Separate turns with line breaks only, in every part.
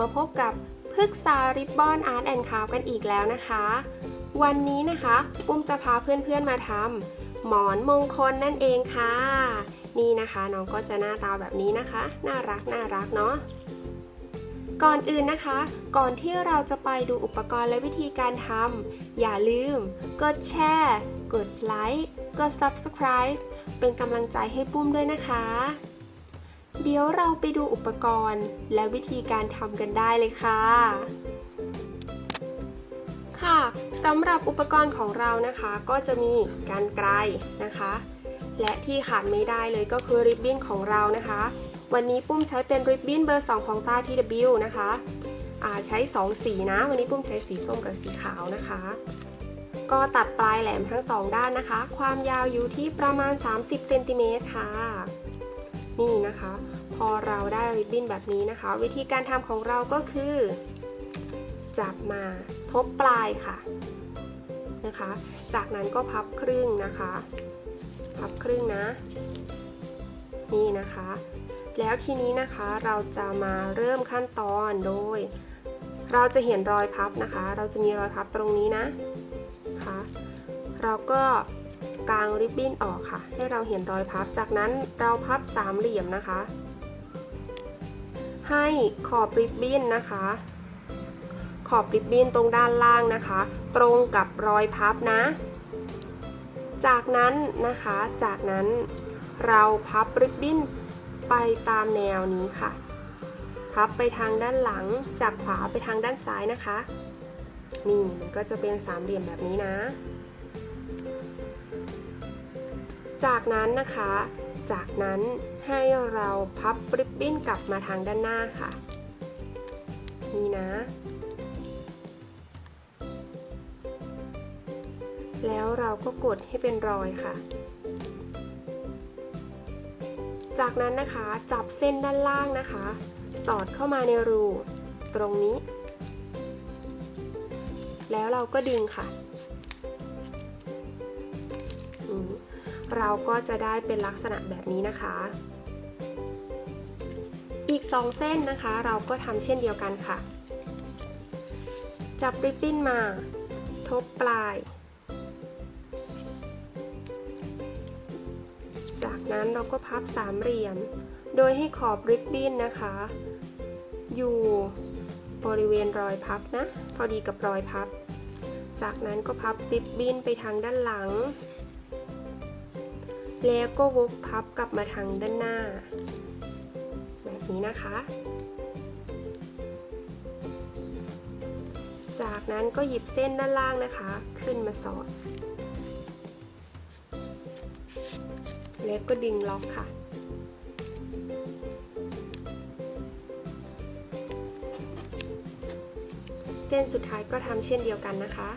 มาพบกับพฤกษาริบบอนอาร์ตแอนด์คราฟกันอีกแล้วนะคะ วันนี้นะคะปุ้มจะพาเพื่อนๆมาทำหมอนมงคลนั่นเองค่ะ นี่นะคะน้องก็จะหน้าตาแบบนี้นะคะ น่ารักน่ารักเนาะก่อนอื่นนะคะ ก่อนที่เราจะไปดูอุปกรณ์และวิธีการทำอย่าลืม กดแชร์ กดไลค์ กด Subscribe เป็นกำลังใจให้ปุ้มด้วยนะคะ เดี๋ยวเราไปดูอุปกรณ์ และวิธีการทำกันได้เลยค่ะ ค่ะสำหรับอุปกรณ์ของเรานะคะ ก็จะมีการไกลนะคะ และที่ขาดไม่ได้เลยก็คือริบบิ้นของเรานะคะ วันนี้ปุ้มใช้เป็นริบบิ้นเบอร์ 2 ของตา TW นะคะอ่าใช้ 2 สีนะ วันนี้ปุ้มใช้สีส้มกับสีขาวนะคะ ก็ตัดปลายแหลมทั้งสองด้านนะคะ ความยาวอยู่ที่ประมาณ 30เซนติเมตรค่ะ นี่นะคะ พอเราได้ริบบิ้นแบบนี้นะคะ วิธีการทำของเราก็คือ จับมาทบปลายค่ะนะคะ จากนั้นก็พับครึ่งนะคะ พับครึ่งนะ นี่นะคะ แล้วทีนี้นะคะเราจะมาเริ่มขั้นตอนโดย เราจะเห็นรอยพับนะคะ เราจะมีรอยพับตรงนี้นะค่ะเราก็กางริบบิ้นออกค่ะ ให้เราเห็นรอยพับ จากนั้นเราพับสามเหลี่ยมนะคะ ให้ขอบริบบิ้นนะคะ ขอบริบบิ้นตรงด้านล่างนะคะ ตรงกับรอยพับนะ จากนั้นนะคะ จากนั้นเราพับริบบิ้นไปตามแนวนี้ค่ะ พับไปทางด้านหลัง จากขวาไปทางด้านซ้ายนะคะ นี่มันก็จะเป็นสามเหลี่ยมแบบนี้นะ จากนั้นนะคะ จากนั้นให้เราพับริบบิ้นกลับมาทางด้านหน้าค่ะ นี่นะ แล้วเราก็กดให้เป็นรอยค่ะ จากนั้นนะคะจับเส้นด้านล่างนะคะ สอดเข้ามาในรูตรงนี้ แล้วเราก็ดึงค่ะ อืม เราก็จะได้เป็นลักษณะแบบนี้นะคะ อีกสองเส้นนะคะ เราก็ทำเช่นเดียวกันค่ะ จับริบบิ้นมา ทบปลาย จากนั้นเราก็พับสามเหลี่ยม โดยให้ขอบริบบิ้นนะคะ อยู่บริเวณรอยพับนะ พอดีกับรอยพับ จากนั้นก็พับริบบิ้นไปทางด้านหลัง แล้วก็วกพับกลับมาทางด้านหน้า แบบนี้นะคะ จากนั้นก็หยิบเส้นด้านล่างนะคะ ขึ้นมาสอด แล้วก็ดึงล็อกค่ะเส้นสุดท้ายก็ทำเช่นเดียวกันนะคะ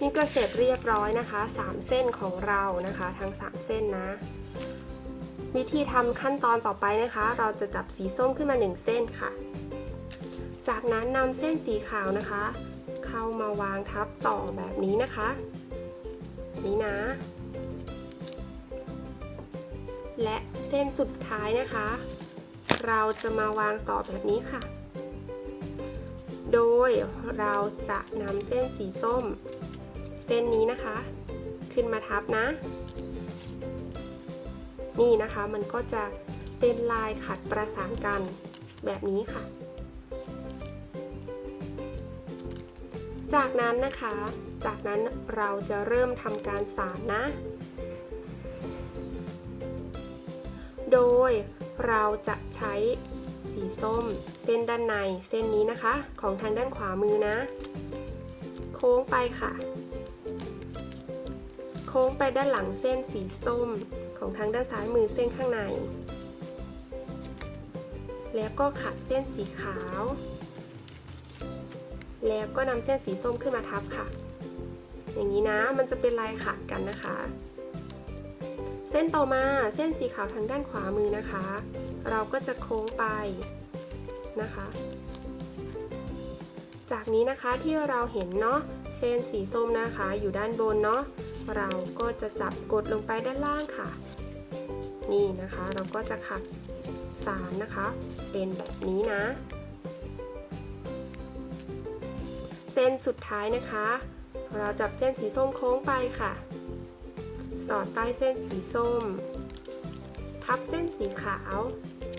นี่ก็เสร็จเรียบร้อยนะคะ 3 เส้นของเรานะคะ ทั้ง 3 เส้นนะ วิธีทำขั้นตอนต่อไปนะคะ เราจะจับสีส้มขึ้นมา 1 เส้นค่ะ จากนั้นนำเส้นสีขาวนะคะ เข้ามาวางทับต่อแบบนี้นะคะ นี่นะ และเส้นสุดท้ายนะคะ เราจะมาวางต่อแบบนี้ค่ะ โดยเราจะนำเส้นสีส้ม เส้นนี้นะคะ ขึ้นมาทับนะ นี่นะคะมันก็จะเป็นลายขัดประสานกันแบบนี้ค่ะ จากนั้นนะคะ จากนั้นเราจะเริ่มทำการสานนะ โดยเราจะใช้สีส้มเส้นด้านในเส้นนี้นะคะ ของทางด้านขวามือนะ โค้งไปค่ะ โค้งไปด้านหลังเส้นสีส้มของทางด้านซ้ายมือเส้นข้างใน แล้วก็ขัดเส้นสีขาว แล้วก็นำเส้นสีส้มขึ้นมาทับค่ะ อย่างนี้นะมันจะเป็นลายขาดกันนะคะ เส้นต่อมาเส้นสีขาวทางด้านขวามือนะคะ เราก็จะโค้งไปนะคะ จากนี้นะคะที่เราเห็นเนาะเส้นสีส้มนะคะอยู่ด้านบนเนาะ เราก็จะจับกดลงไปด้านล่างค่ะ นี่นะคะ เราก็จะขัดสารนะคะ เป็นแบบนี้นะ เส้นสุดท้ายนะคะ เราจับเส้นสีส้มโค้งไปค่ะ สอดใต้เส้นสีส้ม ทับเส้นสีขาว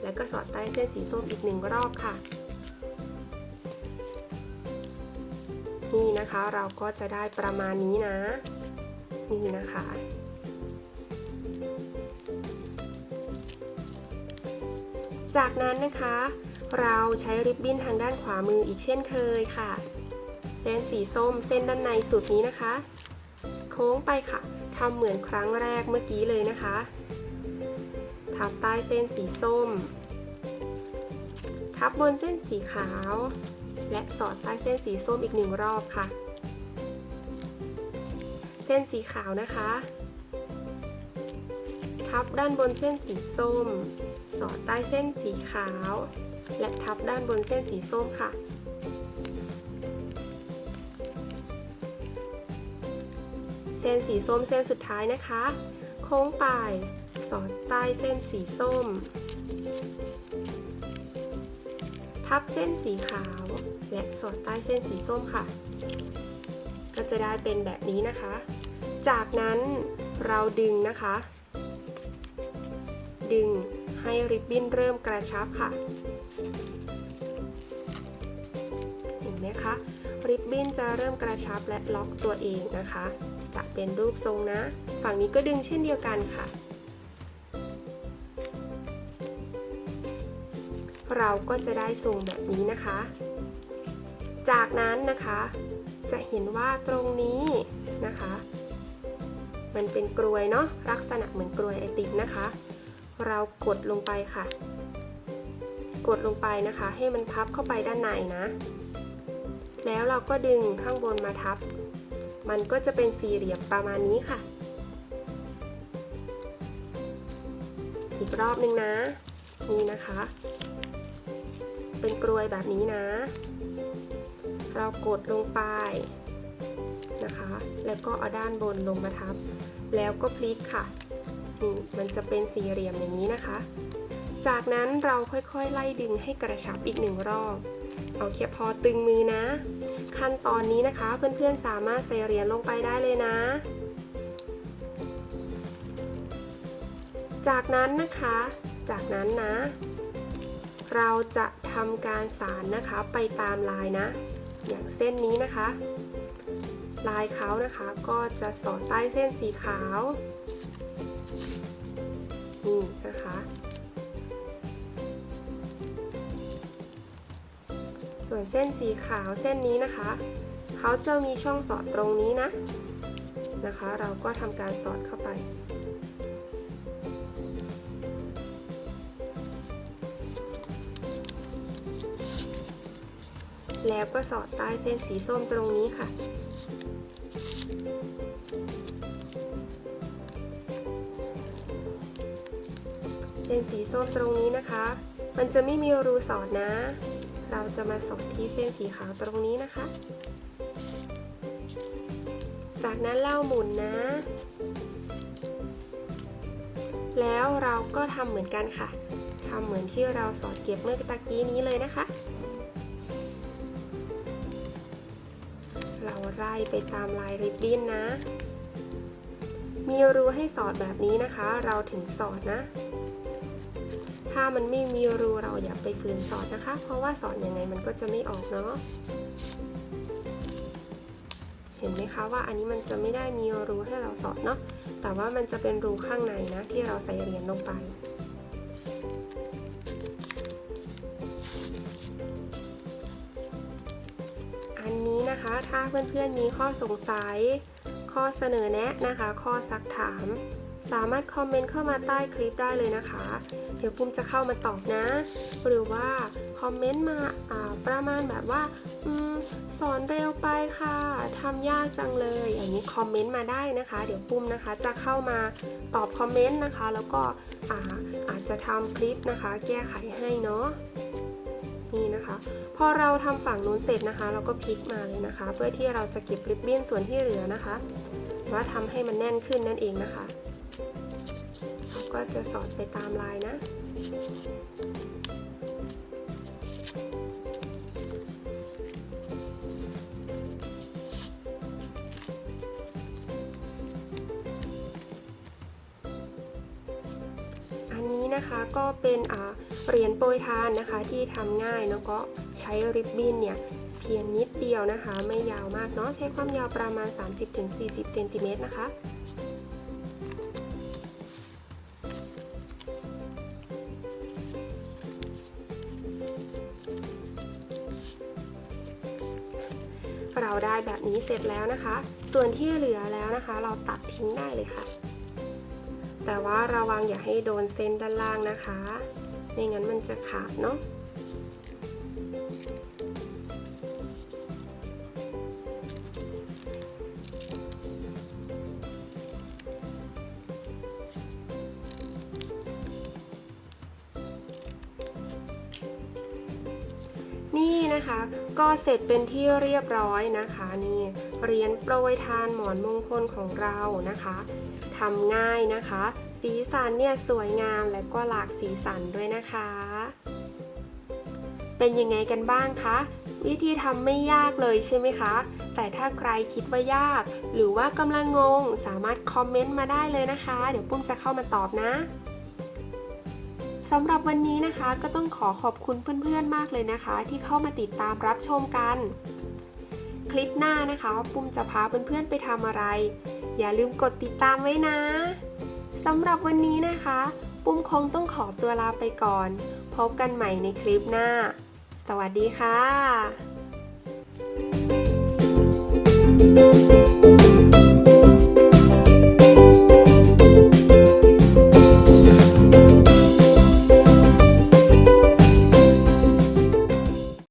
แล้วก็สอดใต้เส้นสีส้มอีกหนึ่งรอบค่ะนี่นะคะเราก็จะได้ประมาณนี้นะ นี่นะคะ จากนั้นนะคะ เราใช้ริบบิ้นทางด้านขวามืออีกเช่นเคยค่ะ เส้นสีส้มเส้นด้านในสุดนี้นะคะ โค้งไปค่ะทำเหมือนครั้งแรกเมื่อกี้เลยนะคะ ทับใต้เส้นสีส้ม ทับบนเส้นสีขาว และสอดใต้เส้นสีส้มอีกหนึ่งรอบค่ะ ส้นสีขาวนะคะ ทับด้านบนเส้นสีส้ม สอดใต้เส้นสีขาว และทับด้านบนเส้นสีส้มค่ะ เส้นสีส้มเส้นสุดท้ายนะคะ โค้งไปสอดใต้เส้นสีส้ม ทับเส้นสีขาว และสอดใต้เส้นสีส้มค่ะก็จะได้เป็นแบบนี้นะคะ จากนั้นเราดึงนะคะ ดึงให้ริบบิ้นเริ่มกระชับค่ะ เห็นไหมคะ ริบบิ้นจะเริ่มกระชับและล็อกตัวเองนะคะ จะเป็นรูปทรงนะ ฝั่งนี้ก็ดึงเช่นเดียวกันค่ะ เราก็จะได้ทรงแบบนี้นะคะ จากนั้นนะคะ จะเห็นว่าตรงนี้นะคะ มันเป็นกรวยเนาะลักษณะเหมือนกรวยไอติมนะคะ เรากดลงไปค่ะ กดลงไปนะคะ ให้มันพับเข้าไปด้านในนะ แล้วเราก็ดึงข้างบนมาทับ มันก็จะเป็นสี่เหลี่ยมประมาณนี้ค่ะ อีกรอบหนึ่งนะ นี่นะคะ เป็นกรวยแบบนี้นะ เรากดลงไป แล้วก็เอาด้านบนลงมาทับ แล้วก็พลิกค่ะนี่มันจะเป็นสี่เหลี่ยมอย่างนี้นะคะ จากนั้นเราค่อยๆ ไล่ดึงให้กระชับอีกหนึ่งรอบ เอาแค่พอตึงมือนะ ขั้นตอนนี้นะคะเพื่อนๆสามารถใส่เหรียญลงไปได้เลยนะ จากนั้นนะคะ จากนั้นนะ เราจะทำการสารนะคะไปตามลายนะ อย่างเส้นนี้นะคะ ลายเขานะคะ ก็จะสอดใต้เส้นสีขาวนี่นะคะส่วนเส้นสีขาวเส้นนี้นะคะ เขาจะมีช่องสอดตรงนี้นะนะคะ เราก็ทำการสอดเข้าไป แล้วก็สอดใต้เส้นสีส้มตรงนี้ค่ะ นสีส้มตรงนี้นะคะ มันจะไม่มีรูสอดนะ เราจะมาสอดที่เส้นสีขาวตรงนี้นะคะ จากนั้นเล่าหมุนนะ แล้วเราก็ทำเหมือนกันค่ะทำเหมือนที่เราสอดเก็บเมื่อตะกี้นี้เลยนะคะ เราไล่ไปตามลายริบบิ้นนะมีรูให้สอดแบบนี้นะคะ เราถึงสอดนะ ถ้ามันไม่มีรูเราอย่าไปฝืนสอดนะคะ เพราะว่าสอดยังไงมันก็จะไม่ออกเนาะเห็นไหมคะว่าอันนี้มันจะไม่ได้มีรูให้เราสอดเนาะแต่ว่ามันจะเป็นรูข้างในนะที่เราใส่เหรียญลงไปอันนี้นะคะถ้าเพื่อนๆมีข้อสงสัย ข้อเสนอแนะนะคะ ข้อซักถาม สามารถคอมเมนต์เข้ามาใต้คลิปได้เลยนะคะ เดี๋ยวปุ้มจะเข้ามาตอบนะ หรือว่าคอมเมนต์มาประมาณแบบว่าอสอนเร็วไปค่ะทำยากจังเลย อย่างนี้คอมเมนต์มาได้นะคะ เดี๋ยวปุ้มนะคะจะเข้ามาตอบคอมเมนต์นะคะ แล้วก็อาอาจจะทำคลิปนะคะ แก้ไขให้เนาะนี่นะคะ พอเราทำฝั่งนู้นเสร็จนะคะ เราก็พลิกมาเลยนะคะ เพื่อที่เราจะเก็บริบบิ้นส่วนที่เหลือนะคะ ว่าทำให้มันแน่นขึ้นนั่นเองนะคะ ก็จะสอดไปตามลายนะอันนี้นะคะก็เป็นอ่าเหรียญโปรยทานนะคะที่ทำง่ายแล้วก็ใช้ริบบิ้นเนี่ยเพียงนิดเดียวนะคะ ไม่ยาวมากเนาะใช้ความยาวประมาณ 30-40เซนติเมตรนะคะ เราได้แบบนี้เสร็จแล้วนะคะ ส่วนที่เหลือแล้วนะคะ เราตัดทิ้งได้เลยค่ะ แต่ว่าระวังอย่าให้โดนเส้นด้านล่างนะคะ ไม่งั้นมันจะขาดเนาะนี่นะคะก็เสร็จเป็นที่เรียบร้อยนะคะนี่เหรียญโปรยทานหมอนมงคลของเรานะคะทำง่ายนะคะ สีสันเนี่ยสวยงามและก็หลากสีสันด้วยนะคะ เป็นยังไงกันบ้างคะวิธีทำไม่ยากเลยใช่ไหมคะ แต่ถ้าใครคิดว่ายาก หรือว่ากำลังงง สามารถคอมเมนต์มาได้เลยนะคะ เดี๋ยวปุ้มจะเข้ามาตอบนะ สำหรับวันนี้นะคะก็ต้องขอขอบคุณเพื่อนๆมากเลยนะคะ ที่เข้ามาติดตามรับชมกัน คลิปหน้านะคะปุ้มจะพาเพื่อนๆไปทำอะไร อย่าลืมกดติดตามไว้นะสำหรับวันนี้นะคะ ปุ้มคงต้องขอตัวลาไปก่อน พบกันใหม่ในคลิปหน้า สวัสดีค่ะ